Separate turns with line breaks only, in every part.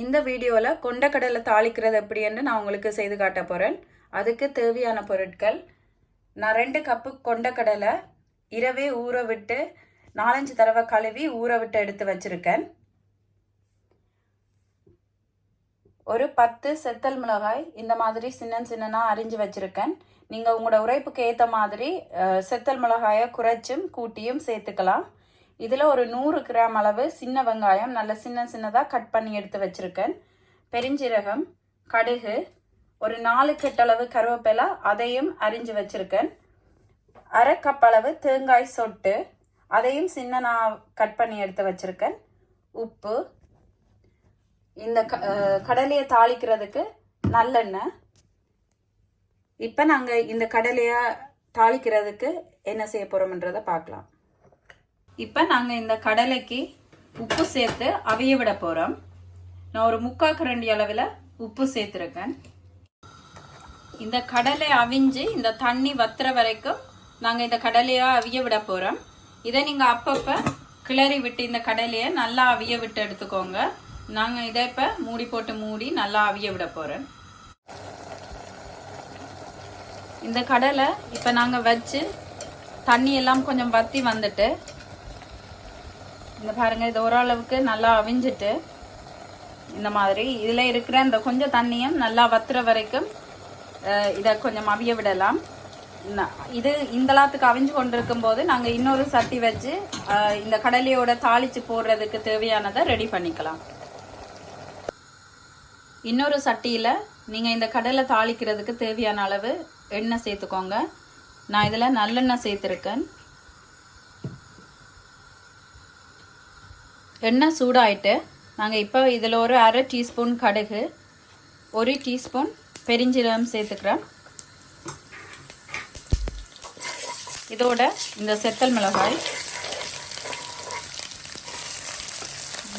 இந்த வீடியோவில் கொண்டக்கடலை தாளிக்கிறது எப்படின்னு நான் உங்களுக்கு செய்து காட்ட போகிறேன் அதுக்கு தேவையான பொருட்கள் நான் ரெண்டு கப்பு கொண்டக்கடலை இரவே ஊற விட்டு நாலஞ்சு தடவை கழுவி ஊற விட்டு எடுத்து வச்சுருக்கேன். ஒரு பத்து செத்தல் மிளகாய் இந்த மாதிரி சின்ன சின்னனாக அரிஞ்சு வச்சுருக்கேன். நீங்கள் உங்களோட உரைப்புக்கு ஏற்ற மாதிரி செத்தல் மிளகாயை குறைச்சும் கூட்டியும் சேர்த்துக்கலாம். இதில் ஒரு நூறு கிராம் அளவு சின்ன வெங்காயம் நல்ல சின்ன சின்னதாக கட் பண்ணி எடுத்து வச்சுருக்கேன். பெருஞ்சீரகம் கடுகு ஒரு நாலு கெட்டளவு கருவேப்பிலை அதையும் அரிஞ்சு வச்சுருக்கேன். அரை கப் அளவு தேங்காய் சொட்டு அதையும் சின்ன நான் கட் பண்ணி எடுத்து வச்சுருக்கேன். உப்பு இந்த க- கடலையை தாளிக்கிறதுக்கு நல்லெண்ணெய். இப்போ நாங்கள் இந்த கடலையை தாளிக்கிறதுக்கு என்ன செய்ய போகிறோம்ன்றதை பார்க்கலாம். இப்போ நாங்கள் இந்த கடலைக்கு உப்பு சேர்த்து அவிய விட போகிறோம் நான் ஒரு முக்கால் கரண்டி அளவில் உப்பு சேர்த்துருக்கேன். இந்த கடலை அவிஞ்சு இந்த தண்ணி வத்துற வரைக்கும் நாங்கள் இந்த கடலையை அவிய விட போகிறோம் இதை நீங்கள் அப்பப்போ கிளறி விட்டு இந்த கடலையை நல்லா அவிய விட்டு எடுத்துக்கோங்க. நாங்கள் இதை இப்போ மூடி போட்டு மூடி நல்லா அவிய விட போகிறேன் இந்த கடலை இப்போ நாங்கள் வச்சு தண்ணியெல்லாம் கொஞ்சம் வற்றி வந்துட்டு இந்த பாருங்க இது ஓரளவுக்கு நல்லா அவிஞ்சிட்டு இந்த மாதிரி. இதில் இருக்கிற இந்த கொஞ்சம் தண்ணியும் நல்லா வத்துற வரைக்கும் இதை கொஞ்சம் அவிய விடலாம். ந- இது இந்தளாத்துக்கு அவிஞ்சு கொண்டிருக்கும் போது நாங்கள் இன்னொரு சட்டி வச்சு இந்த கடலையோட தாளிச்சு போடுறதுக்கு தேவையானதை ரெடி பண்ணிக்கலாம். இன்னொரு சட்டியில் நீங்கள் இந்த கடலை தாளிக்கிறதுக்கு தேவையான அளவு எண்ணெய் சேர்த்துக்கோங்க. நான் இதில் நல்லெண்ணெய் சேர்த்துருக்கேன். எண்ணெய் சூடாயிட்டு நாங்கள் இப்போ இதில் ஒரு அரை டீஸ்பூன் கடுகு ஒரு டீஸ்பூன் பெருஞ்சீரகம் சேர்த்துக்கிறோம். இதோட இந்த செத்தல் மிளகாய்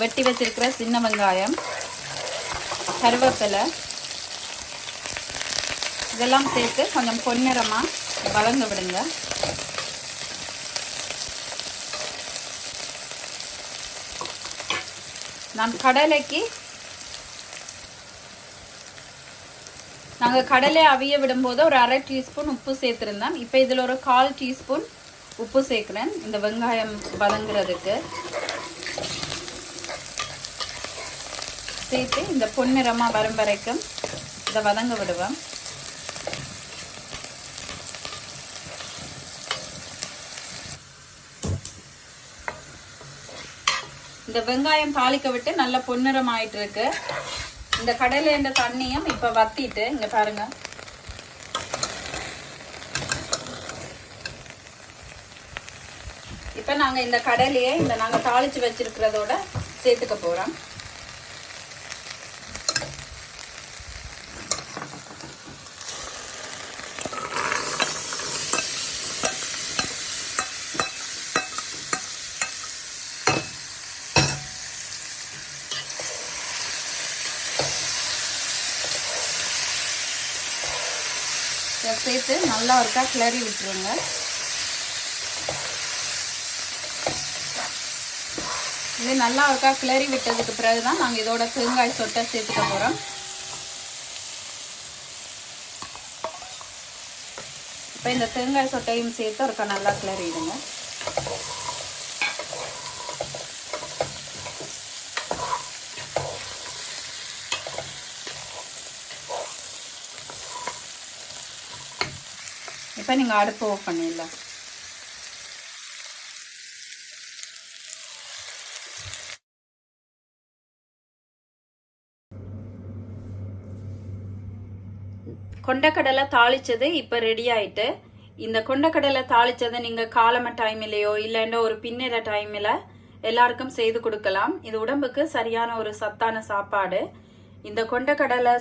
வெட்டி வச்சிருக்கிற சின்ன வெங்காயம் கருவேப்பிலை இதெல்லாம் சேர்த்து கொஞ்சம் பொன்னிறமாக வளர்ந்து விடுங்க. நான் கடலைக்கு நாங்கள் கடலை அவிய விடும்போது ஒரு அரை டீஸ்பூன் உப்பு சேர்த்துருந்தேன் இப்போ இதில் ஒரு கால் டீஸ்பூன் உப்பு சேர்க்குறேன். இந்த வெங்காயம் வதங்குறதுக்கு. சேர்த்து இந்த பொன்னிறமாக வரும் வரைக்கும் இதை வதங்க விடுவேன் இந்த வெங்காயம் தாளிக்க விட்டு நல்ல பொன்னிறம் ஆயிட்டு இருக்கு இந்த கடலை இந்த தண்ணியும் இப்ப வத்திட்டு இங்க பாருங்க. இப்ப நாங்க இந்த கடலையை இந்த நாங்க தாளிச்சு வச்சிருக்கிறதோட சேர்த்துக்க போறோம். இதை சேர்த்து நல்லா ஒருக்கா கிளறி விட்டுருங்க. இது நல்லா ஒருக்கா கிளறி விட்டதுக்கு பிறகு தான் நாங்கள் இதோட தேங்காய் சொட்டை சேர்த்துக்க போகிறோம் இப்போ இந்த தேங்காய் சொட்டையும் சேர்த்து ஒருக்கா நல்லா கிளறிடுங்க. இப்போ நீங்கள் அடுப்பு ஆஃப் பண்ணிடலாம். கொண்டக்கடலை தாளிச்சது இப்போ ரெடி ஆயிட்டு இந்த கொண்டக்கடலை தாளிச்சதை நீங்கள் காலம டைம்லையோ இல்லைன்னா ஒரு பின்னிற டைமில் எல்லாருக்கும் செய்து கொடுக்கலாம். இது உடம்புக்கு சரியான ஒரு சத்தான சாப்பாடு. இந்த கொண்டக்கடலை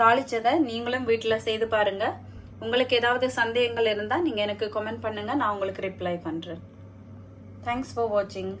தாளிச்சதை நீங்களும் வீட்டில் செய்து பாருங்கள் உங்களுக்கு ஏதாவது சந்தேகங்கள் இருந்தால் நீங்கள் எனக்கு கமெண்ட் பண்ணுங்கள் நான் உங்களுக்கு ரிப்ளை பண்ணுறேன் தேங்க்ஸ் ஃபார் வாட்சிங்